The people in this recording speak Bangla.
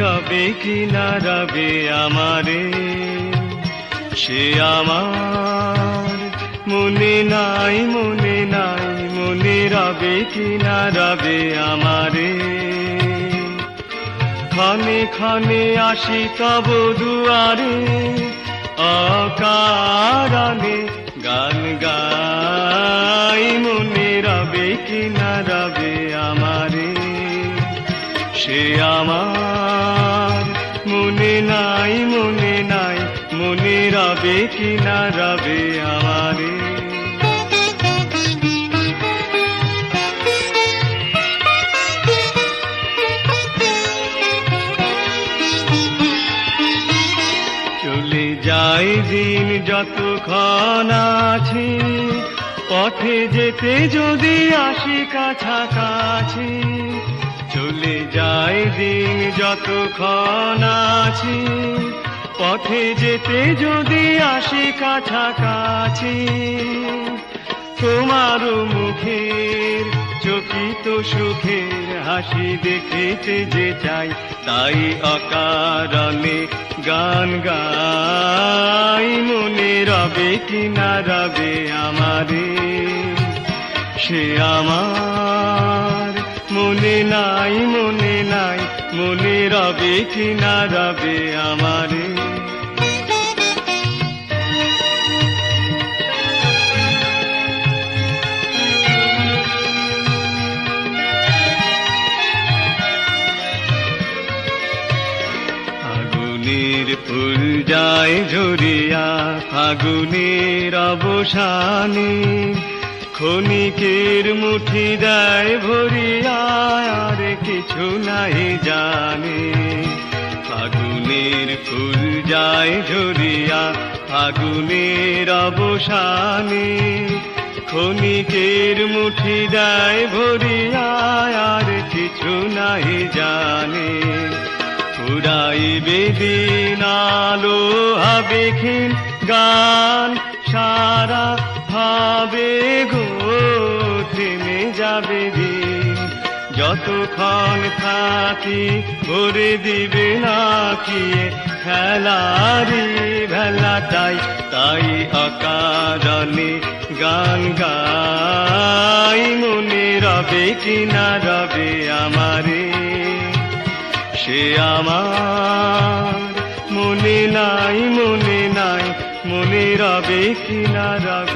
রবে কি না রবে আমারে? সে আমার মনে নাই মনে নাই, মনে রবে কি না রবে আমারে? ক্ষণে ক্ষণে আসি তব দুয়ারে, অকারণে গান গাই। মনে রবে কি না রবে আমারে? সে আমার মনে নাই মনে নাই, মনে রবে কি না রবে আমারে। চলে যায় দিন যতক্ষণ আছি, পথে যেতে যদি আসি কাছাকাছি চলে যায় দিন যতক্ষণ আছি। পথে যেতে যদি আসি কাছাকাছি। তোমার মুখের, চকিত সুখের হাসি দেখিতে যে চাই। তাই অকারণে গান গাই। মনে রবে কি না রবে আমারে। সে আমার মনে নাই মনে নাই, মনে রবে কি না রবে আমারে। ফুল যায় ঝরিয়া ফাগুনের অবসানে ক্ষণিকের মুঠি দেয় ভরিয়া আর কিছু নাই জানে। ফাগুনের ফুল যায় ঝরিয়া, ফাগুনের অবসানে। ক্ষণিকের মুঠি দেয় ভরিয়া আর কিছু নাই জানে। ফুরাইবে দিন, আলো হবে গান সারা ভাবে গো থেমে যাবে দিন? যতক্ষণ থাকি ভরে দিবে না কি খেলারি ভেলাটাই তাই অকারণে গান গাই। মনে রবে কি না রবে আমারে? সে আমার মনে নাই মনে নাই, মনে রবে কি না রবে?